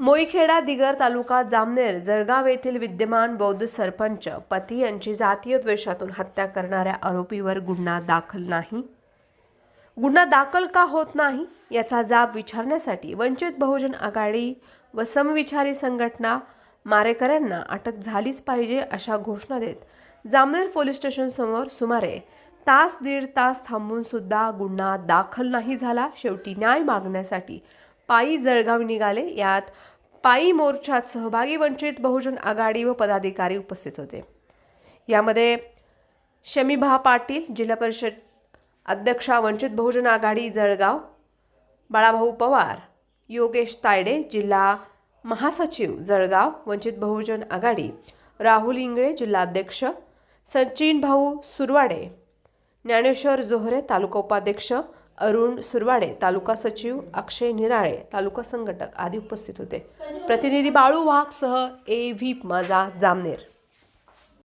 मोईखेडा दिगर तालुका जामनेर जळगाव येथील विद्यमान बौद्ध सरपंच पती यांची जातीय द्वेषातून हत्या करणाऱ्या आरोपीवर गुन्हा दाखल नाही. गुन्हा दाखल का होत नाही याचा जाब विचारण्यासाठी वंचित बहुजन आघाडी व समविचारी संघटना मारेकऱ्यांना अटक झालीच पाहिजे अशा घोषणा देत जामनेर पोलीस स्टेशनसमोर सुमारे तास दीड तास थांबून सुद्धा गुन्हा दाखल नाही झाला. शेवटी न्याय मागण्यासाठी पायी जळगाव निघाले. यात पायी मोर्चात सहभागी वंचित बहुजन आघाडी व पदाधिकारी उपस्थित होते. यामध्ये शमीभा पाटील जिल्हा परिषद अध्यक्षा वंचित बहुजन आघाडी जळगाव बाळाभाऊ पवार योगेश तायडे जिल्हा महासचिव जळगाव वंचित बहुजन आघाडी राहुल इंगळे जिल्हाध्यक्ष सचिन भाऊ सुरवाडे ज्ञानेश्वर जोहरे तालुका उपाध्यक्ष अरुण सुरवाडे तालुका सचिव अक्षय निराळे तालुका संघटक आदी उपस्थित होते. प्रतिनिधी बाळू वाघसह ए व्ही माझा जामनेर.